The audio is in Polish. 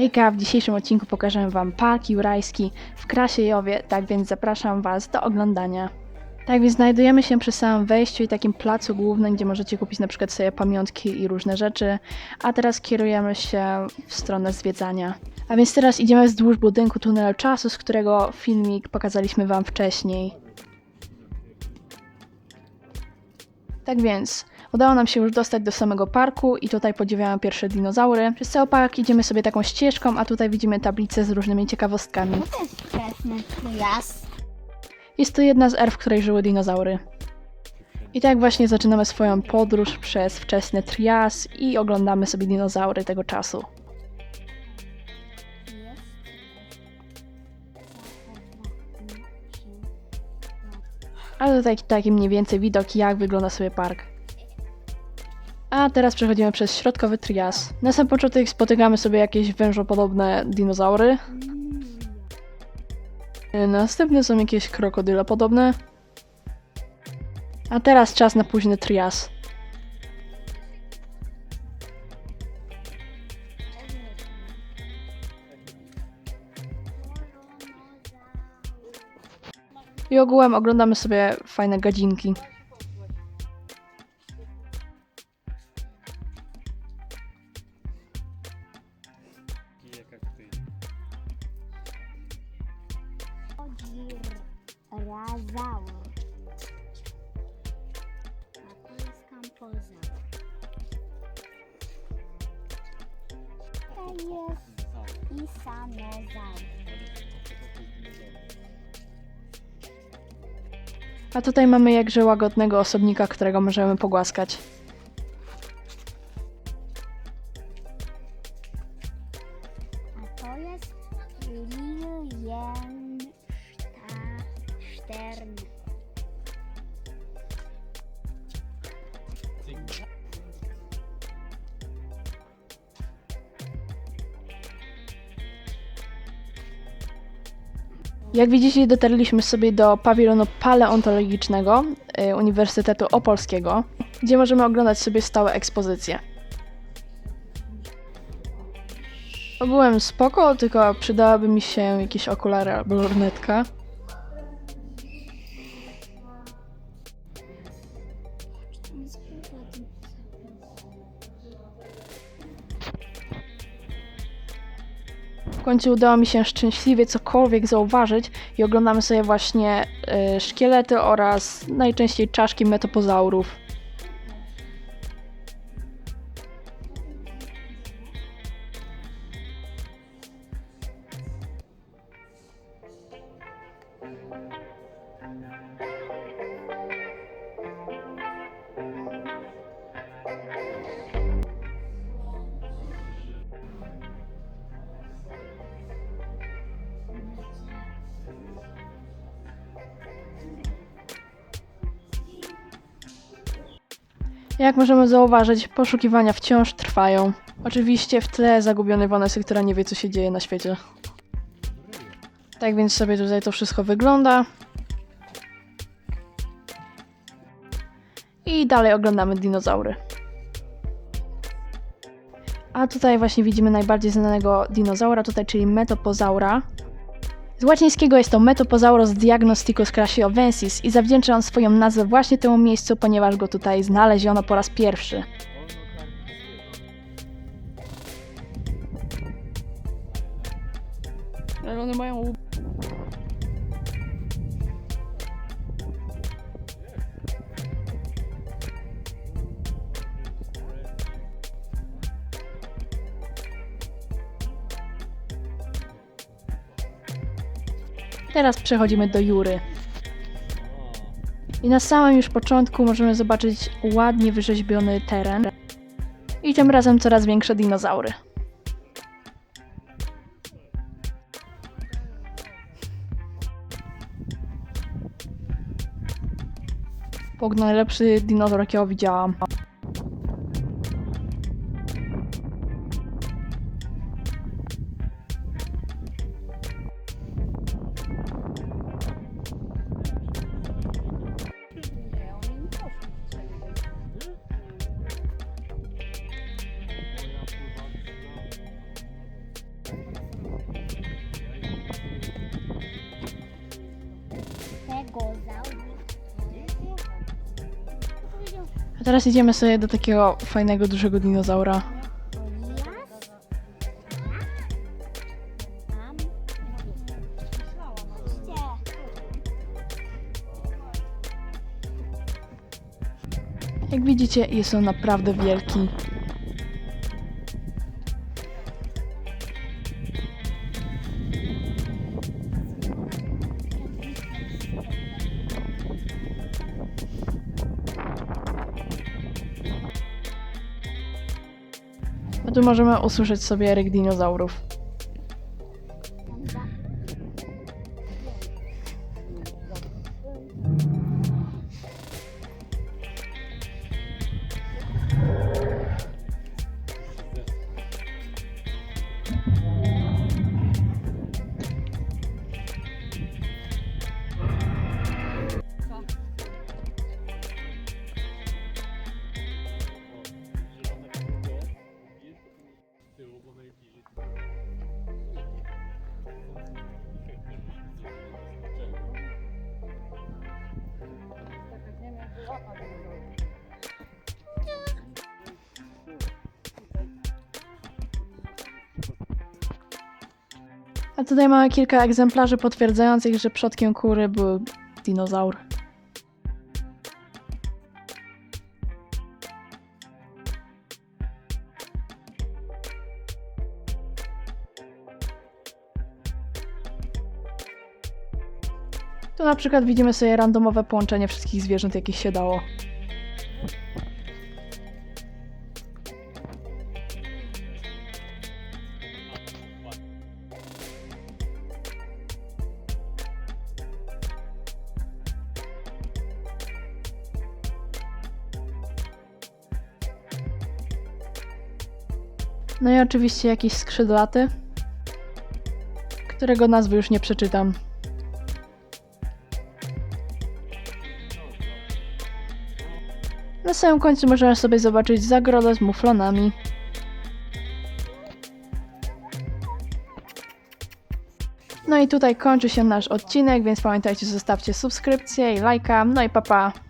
Hejka, w dzisiejszym odcinku pokażę Wam park jurajski w Krasiejowie, tak więc zapraszam Was do oglądania. Tak więc znajdujemy się przy samym wejściu i takim placu głównym, gdzie możecie kupić na przykład sobie pamiątki i różne rzeczy, a teraz kierujemy się w stronę zwiedzania. A więc teraz idziemy wzdłuż budynku tunelu czasu, z którego filmik pokazaliśmy Wam wcześniej. Tak więc, udało nam się już dostać do samego parku i tutaj podziwiamy pierwsze dinozaury. Przez cały park idziemy sobie taką ścieżką, a tutaj widzimy tablicę z różnymi ciekawostkami. To jest wczesny. Jest to jedna z er, w której żyły dinozaury. I tak właśnie zaczynamy swoją podróż przez wczesny trias i oglądamy sobie dinozaury tego czasu. Ale tutaj taki mniej więcej widok, jak wygląda sobie park. A teraz przechodzimy przez środkowy trias. Na sam początek spotykamy sobie jakieś wężopodobne dinozaury. Następne są jakieś krokodyle podobne. A teraz czas na późny trias. I ogółem oglądamy sobie fajne gadzinki. Jest kampozaur. To jest isanozaur. A tutaj mamy jakże łagodnego osobnika, którego możemy pogłaskać. Jak widzicie, dotarliśmy sobie do pawilonu paleontologicznego y, Uniwersytetu Opolskiego, gdzie możemy oglądać sobie stałe ekspozycje. Ogółem spoko, tylko przydałaby mi się jakieś okulary albo lornetka. Końcu udało mi się szczęśliwie cokolwiek zauważyć i oglądamy sobie właśnie y, szkielety oraz najczęściej czaszki metopozaurów. Jak możemy zauważyć, poszukiwania wciąż trwają. Oczywiście w tle zagubiony Vanessy, która nie wie, co się dzieje na świecie. Tak więc sobie tutaj to wszystko wygląda. I dalej oglądamy dinozaury. A tutaj właśnie widzimy najbardziej znanego dinozaura, tutaj czyli Metopozaura. Z łacińskiego jest to Metopozauros diagnosticus crasiovensis i zawdzięcza on swoją nazwę właśnie temu miejscu, ponieważ go tutaj znaleziono po raz pierwszy. Ale one mają. Teraz przechodzimy do Jury. I na samym już początku możemy zobaczyć ładnie wyrzeźbiony teren. I tym razem coraz większe dinozaury. Pog najlepszy dinozaur, jakiego widziałam. A teraz idziemy sobie do takiego fajnego, dużego dinozaura. Jak widzicie, jest on naprawdę wielki. A tu możemy usłyszeć sobie ryk dinozaurów. A tutaj mamy kilka egzemplarzy potwierdzających, że przodkiem kury był dinozaur. Tu na przykład widzimy sobie randomowe połączenie wszystkich zwierząt, jakich się dało. No i oczywiście jakiś skrzydlaty, którego nazwy już nie przeczytam. Na samym końcu możemy sobie zobaczyć zagrodę z muflonami. No i tutaj kończy się nasz odcinek, więc pamiętajcie, zostawcie subskrypcję i lajka. No i papa. Pa.